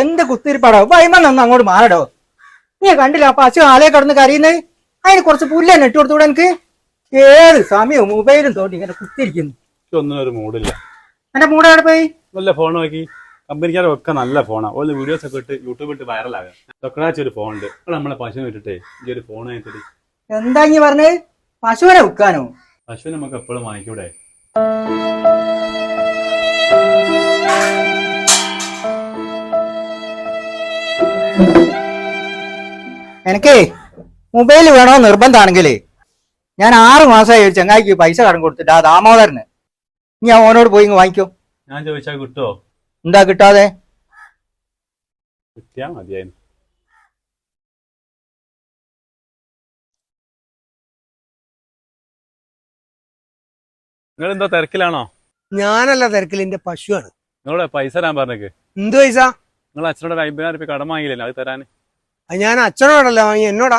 എന്ത് കുത്തിരിപ്പാടോ? വൈമൺ ഒന്ന് അങ്ങോട്ട് മാറടോ. നീ കണ്ടില്ല ആ പശു ആലേ കിടന്ന് കരയുന്നത് അതിന് കുറച്ച് പുല്ല് തന്നെ ഇട്ട് എനിക്ക്? ഏത് സമയവും മൊബൈലും തോണ്ടി ഇങ്ങനെ കുത്തിരിക്കുന്നു. ഒരു മൂടില്ല. എന്റെ മൂടെ പോയി? നല്ല ഫോൺ നോക്കി. കമ്പനിക്കാരൊക്കെ നല്ല ഫോണാണ് ഓരോ വീഡിയോസ് ഒക്കെ ഇട്ട് യൂട്യൂബിൽ ഇട്ട് വൈറലാകാം തൊക്കടാച്ച ഒരു ഫോൺ ഉണ്ട്. നമ്മളെ പശുവിനെ വിട്ടിട്ടേ ഈ ഒരു ഫോൺ ആയിട്ട് എന്താ ഇനി പറഞ്ഞത് പശുവിനെ വിൽക്കാനോ? പശുവിനെ നമുക്ക് എപ്പോഴും വാങ്ങിക്കൂടെ? എനിക്കേ മൊബൈൽ വേണോ നിർബന്ധമാണെങ്കിൽ ഞാൻ ആറ് മാസമായി ഒരു ചങ്ങായിക്ക് പൈസ കടം കൊടുത്തിട്ട് ആ ദാമോദരന്. ഞാൻ ഓനോട് പോയി ഇങ്ങ് വാങ്ങിക്കോ. ഞാൻ ചോദിച്ചാൽ കിട്ടുമോ എന്താ കിട്ടാതെ? കിട്ടിയാ മതിയായിരുന്നു. നിങ്ങൾ എന്തോ തിരക്കിലാണോ? ഞാനല്ല തിരക്കിൽ എന്റെ പശുവാണ്. നിങ്ങളെ പൈസ ഞാൻ പറഞ്ഞേക്ക്. എന്ത് പൈസ? നിങ്ങൾ അച്ഛനോട് ഒരു അമ്പതിനായിരം രൂപ കടം വാങ്ങിയില്ലേ അത് തരാൻ? അത് ഞാൻ അച്ഛനോടല്ല വാങ്ങി എന്നോടാ?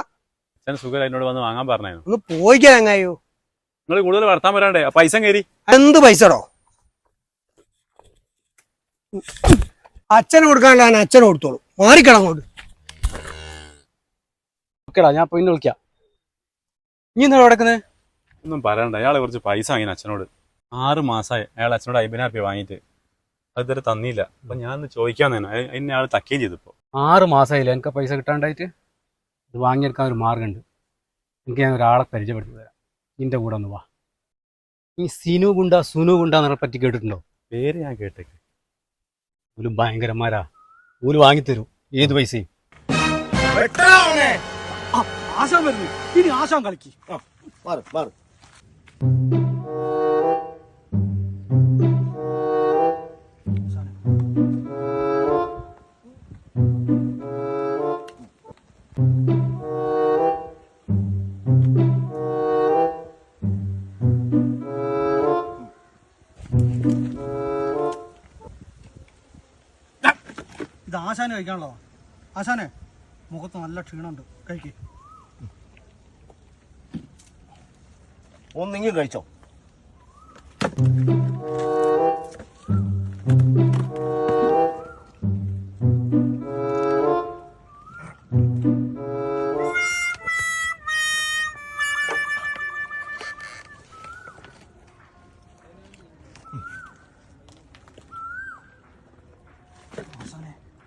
അച്ഛൻ സുഖം എന്നോട് വന്ന് വാങ്ങാൻ പറഞ്ഞു ഒന്ന് പോയിക്കാൻ നിങ്ങൾ കൂടുതൽ വർത്താൻ വരാണ്ടേ? ആ പൈസ കയറി. എന്ത് പൈസടോ അച്ഛന് കൊടുക്കാനുള്ള ഞാൻ അച്ഛനെ കൊടുത്തോളൂ. മാറിക്കണം അങ്ങോട്ട്. ഓക്കേടാ ഞാൻ പിന്നെ വിളിക്കാം. നീ എന്താ കിടക്കുന്നത് ഒന്നും പറയണ്ട. അയാളെ കുറച്ച് പൈസ വാങ്ങിന് അച്ഛനോട്. ആറ് മാസമായി അയാൾ അച്ഛനോട് അയ്യനായിരം രൂപ വാങ്ങിയിട്ട്. അത് ഇതുവരെ തന്നില്ല. അപ്പൊ ഞാൻ ചോദിക്കാൻ തന്നെ. അതിനെ അയാൾ തക്കുകയും ചെയ്തിപ്പോ. ആറ് മാസമായില്ല എനിക്ക് പൈസ കിട്ടാണ്ടായിട്ട്? ഇത് വാങ്ങിയെടുക്കാൻ ഒരു മാർഗമുണ്ട് എനിക്ക് ഞാൻ ഒരാളെ പരിചയപ്പെടുത്തി തരാം. നിന്റെ കൂടെ ഒന്ന് വാ. ഈ സിനു ഗുണ്ട സുനു ഗുണ്ട എന്നെ പറ്റി കേട്ടിട്ടുണ്ടോ? പേര് ഞാൻ കേട്ടേക്ക് ഒരു ഭയങ്കരന്മാരാ. ഒരു വാങ്ങിത്തരും. ഏത് പൈസയും. ആശാൻ വരുന്നു. ഇനി ആശാൻ കളിക്ക്. ഇത് ആശാന് കഴിക്കാനുള്ളതാ. ആശാനെ മുഖത്ത് നല്ല ക്ഷീണമുണ്ട്. കഴിക്കേ. ഒന്നിങ്ങും കഴിച്ചോ?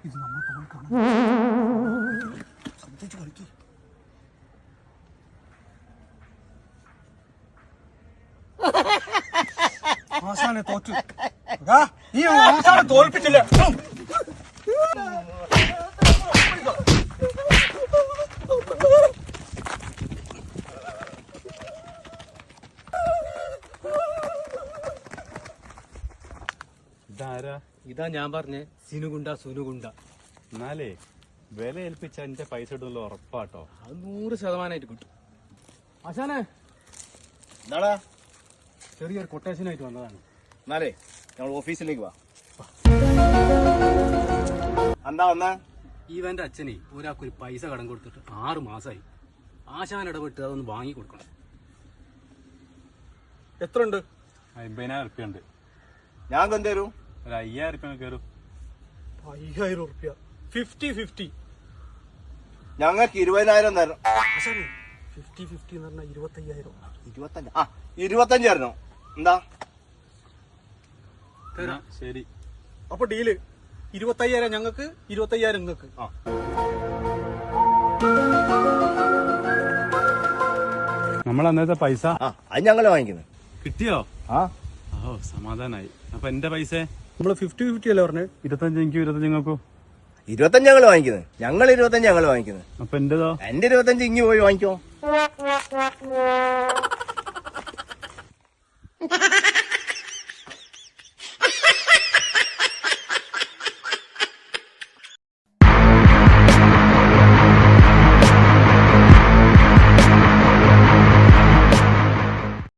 ഇത് നമ്മൾ തോൽക്കണം ശ്രദ്ധിച്ച് കളിക്ക് ആശാനെ തോറ്റു നീ ആശാനെ തോൽപ്പിച്ചില്ല ഇതാരാ? ഇതാ ഞാൻ പറഞ്ഞ സിനുകുണ്ട സുനുകുണ്ട. എന്നാലേ വില ഏൽപ്പിച്ച എന്റെ പൈസ ഇടുന്നല്ലോ ഉറപ്പാട്ടോ. അത് നൂറ് ശതമാനമായിട്ട് കിട്ടും. ആശാനെ എന്താടാ? ചെറിയൊരു കൊട്ടേഷനായിട്ട് വന്നതാണ്. എന്നാലേ ഞങ്ങൾ ഓഫീസിലേക്ക് വാ. എന്താ വന്ന? ഇവന്റെ അച്ഛനെ ഒരാൾക്കൊരു പൈസ കടം കൊടുത്തിട്ട് ആറു മാസമായി ആശാൻ ഇടപെട്ട് അതൊന്ന് വാങ്ങി കൊടുക്കണം. എത്ര ഉണ്ട് അമ്പതിനായിരം ഉണ്ട്. ഞാൻ എന്തേരും ഒരു അയ്യായിരം റുപ്യ കയറും അയ്യായിരം ഉറുപ്യ ഫിഫ്റ്റി ഫിഫ്റ്റി ഞങ്ങൾക്ക് ഇരുപതിനായിരം തരണം. ഫിഫ്റ്റി ഫിഫ്റ്റി എന്ന് പറഞ്ഞാൽ ഇരുപത്തയ്യായിരം. ഇരുപത്തഞ്ച്. ആ ഇരുപത്തഞ്ച് തരണോ. എന്താ? തരാം ശരി. അപ്പൊ ഡീൽ ഇരുപത്തയ്യായിരം ഞങ്ങൾക്ക് ഇരുപത്തയ്യായിരം നിങ്ങൾക്ക് നമ്മൾ അന്നത്തെ പൈസ ആ അത് ഞങ്ങൾ വാങ്ങിക്കുന്നത് കിട്ടിയോ? ആ. ഓ സമാധാനായി. അപ്പൊ എന്റെ പൈസ? നമ്മൾ ഫിഫ്റ്റി ഫിഫ്റ്റി അല്ലേ പറഞ്ഞു? ഇരുപത്തഞ്ച് എനിക്ക് ഇരുപത്തഞ്ച് നിങ്ങൾക്കോ ഇരുപത്തഞ്ച് ഞങ്ങൾ വാങ്ങിക്കുന്നത് ഞങ്ങൾ ഇരുപത്തഞ്ച് ഞങ്ങൾ വാങ്ങിക്കുന്നത് അപ്പൊ എന്റേതോ? എന്റെ ഇരുപത്തഞ്ച് ഇങ്ങി പോയി വാങ്ങിക്കോ.